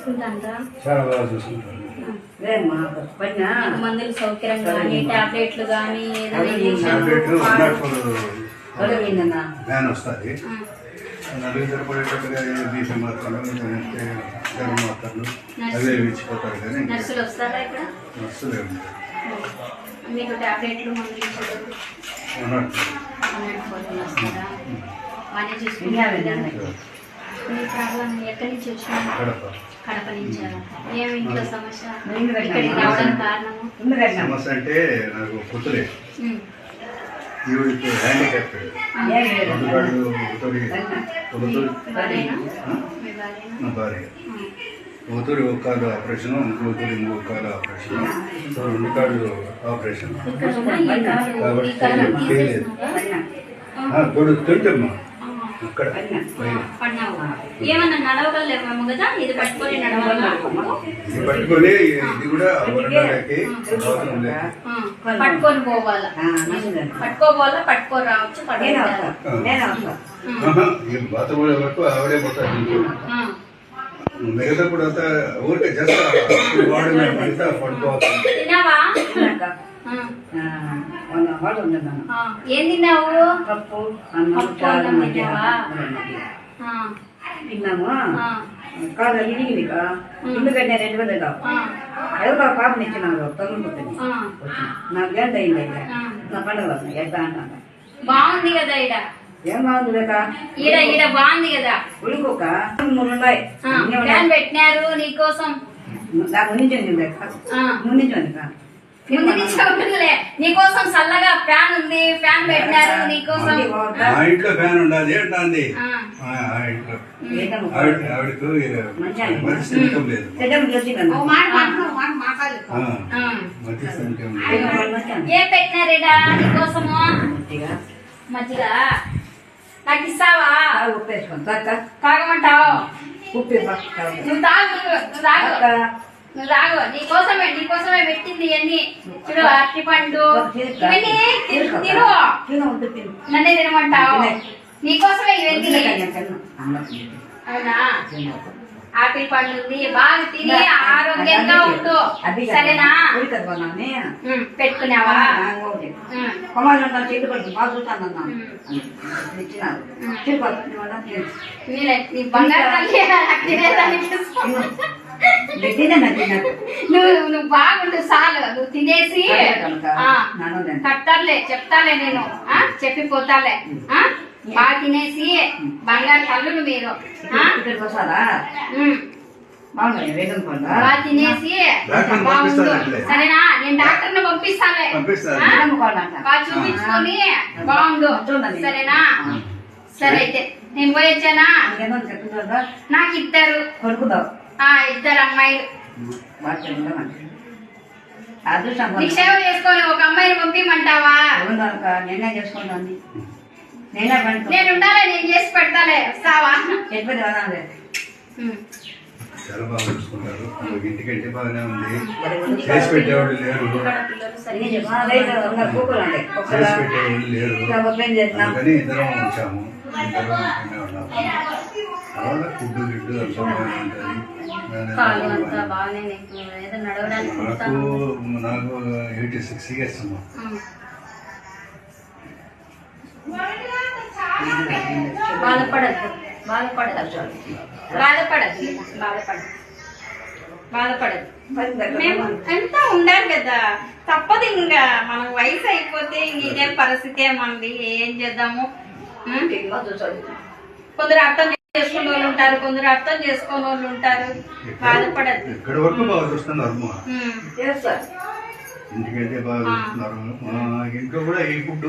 చూసుకుంటాందా చాలా బాగా చూసుకుంటాను లేమ్మా పైన మందులు సౌకర్యం కానీ టాబ్లెట్లు కానీ వ్యాన్ వస్తుంది. నలుగు సరిపడేటట్టుగా బీపీ మాత్రలు లేదంటే జ్వరం మాత్రలు అవే ఇచ్చిపోతారు కానీ నర్సులు వస్తారా ఇక్కడ? మీకు టాబ్లెట్లు మందులు చూసుకుంటారు. మీ ప్రాబ్లం ఎక్కడి నుంచి వచ్చినా కడప. కడప నుంచి? ఏమి ఇంట్లో సమస్య? ముందు పెట్టండి. ఇక్కడికి రావడానికి కారణము ముందు కట్టినాం సమస్య అంటే నాకు ఉమ్. ఈవిడికి హ్యాండిక్యాప్ నా భార్య. ఉమ్. ఒకతూరి ఒక కాలు ఆపరేషన్ ఇంకొకతూరి ఇంకొక కాలు ఆపరేషన్. సో రెండు కాళ్ళు ఆపరేషన్. కాబట్టి చేయలేదు. తీసేసినారా ఏమన్నా కదా ఇది పట్టుకొని నడవాలా ఇది పట్టుకొని ఇది కూడా పట్టుకొని పోవాలా. పట్టుకోపోవాలా పట్టుకొని రావచ్చు? బాత్రూమ్ వరకు ఆవిడే పోతారు మిగతా కూడా అంతా ఊరికే జస్ట్ వాడు అంతా పడుకోవాలి ఏం తిన్నావు? పప్పు అన్నం చారు తిన్నాము? కాదు కట్టిన రెండు వేలు పాపని ఇచ్చినారు. నాకు అయింది. నా పండుగ వస్తుంది. ఎంత అంటాను? బాగుంది కదా ఏం బాగుంది లేక ఈడ ఈడ బాగుంది కదా. ఉడుకోక మూడు ఉన్నాయి. పెట్టినారు నీకోసం. నాకు ముందు. ముందు ముందు నుంచి ఉంటుందిలే నీకోసం చల్లగా ఫ్యాన్ ఉంది ఫ్యాన్ పెట్టినారు నీకోసం మా ఇంట్లో ఫ్యాన్. ఉండాలి ఏంటంది ఆవిడకు లేదు. లేదు. ఏం పెట్టినారేడా నీకోసము మజ్జిగ? నాకు ఇస్తావా? ఉప్పి నువ్వు తాగు నువ్వు తాగు. నువ్వు తాగు నీకోసమే నీకోసమే పెట్టింది ఇవన్నీ. చూడు అరటి పండు. ఇవన్నీ తిను తిను. తిను ఉంటే తిను నన్నే తినమంటావు. నీకోసమే ఇవన్నీ. అవునా? ఆపిల్ పండు ఉంది. బాగా తిని ఆరోగ్యంగా ఉండు. సరేనా? పెట్టుకున్నావా? నీ బంగారు తల్లి నువ్వు నువ్వు బాగుండు చాలు. నువ్వు తినేసి కట్టాలే చెప్తాలే నేను ఆ చెప్పిపోతాలే ఆ బాగా తినేసి బంగారు కళ్ళును మీరు. బాగా తినేసి. సరేనా? నేను డాక్టర్ని పంపిస్తాలే పంపిస్తాను. ఆ? బాగా చూపించుకొని బాగుండు. సరేనా? సరే అయితే. నేను పోయి వచ్చానా? ఇంకేమో చెప్తున్నారా నాకు ఇద్దరు కొడుకుదావు ఇద్దరు అమ్మాయిలు. బాగా నీకు సేవ చేసుకొని ఒక అమ్మాయిని పంపిమంటావా? నేనే చేసుకుంటాను నేనే నేను ఉండాలి నేను చేసి పెడతాలే వస్తావా? చెప్పేది వదాలే చాలా బాగా చూసుకుంటారు. బాగానే ఉంది. చేసి పెట్టేవాళ్ళు లేరు. చేసి పెట్టేవాళ్ళు లేరు. ఇద్దరం వచ్చాము ఇద్దరం తర్వాత ఫుడ్ గిడ్డు నీకు నాకు ఎయిటీ సిక్స్ ఇయర్స్ అమ్మా బాధపడద్దు. బాధపడద్దు. బాధపడద్దు. బాధపడద్దు. బాధపడద్దు. మేము ఎంత ఉండాలి కదా. తప్పదు ఇంకా. మన వయసు అయిపోతే ఇంక ఇదే పరిస్థితి మనది ఏం చేద్దాము? కొందరు అర్థం చేసుకునే వాళ్ళు ఉంటారు కొందరు అర్థం చేసుకోని వాళ్ళు ఉంటారు బాధపడద్దు. ఇక్కడి వరకు బాగా చూస్తున్నారు బాగా మా ఇంట్లో కూడా ఈ ఫుడ్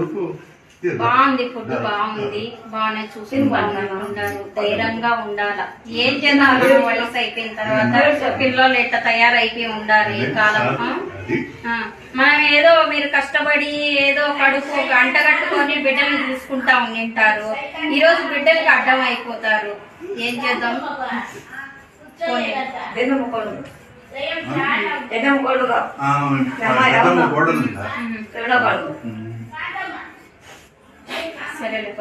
బాగుంది ఫుడ్ బాగుంది. బాగానే చూసుకుంటారు ధైర్యంగా ఉండాలి? ఏం చేద్దాం? మనం వయసు అయిపోయిన తర్వాత పిల్లలు ఎట్లా తయారైపోయి ఉండాలి? ఈ కాలం మనం ఏదో మీరు కష్టపడి ఏదో కడుపు గంట కట్టుకొని బిడ్డలు చూసుకుంటా ఉండింటారు ఈ రోజు బిడ్డలకి అడ్డం అయిపోతారు. ఏం చేద్దాం. సరేలే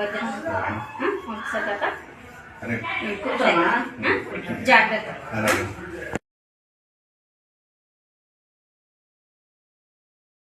జాగ్రత్త.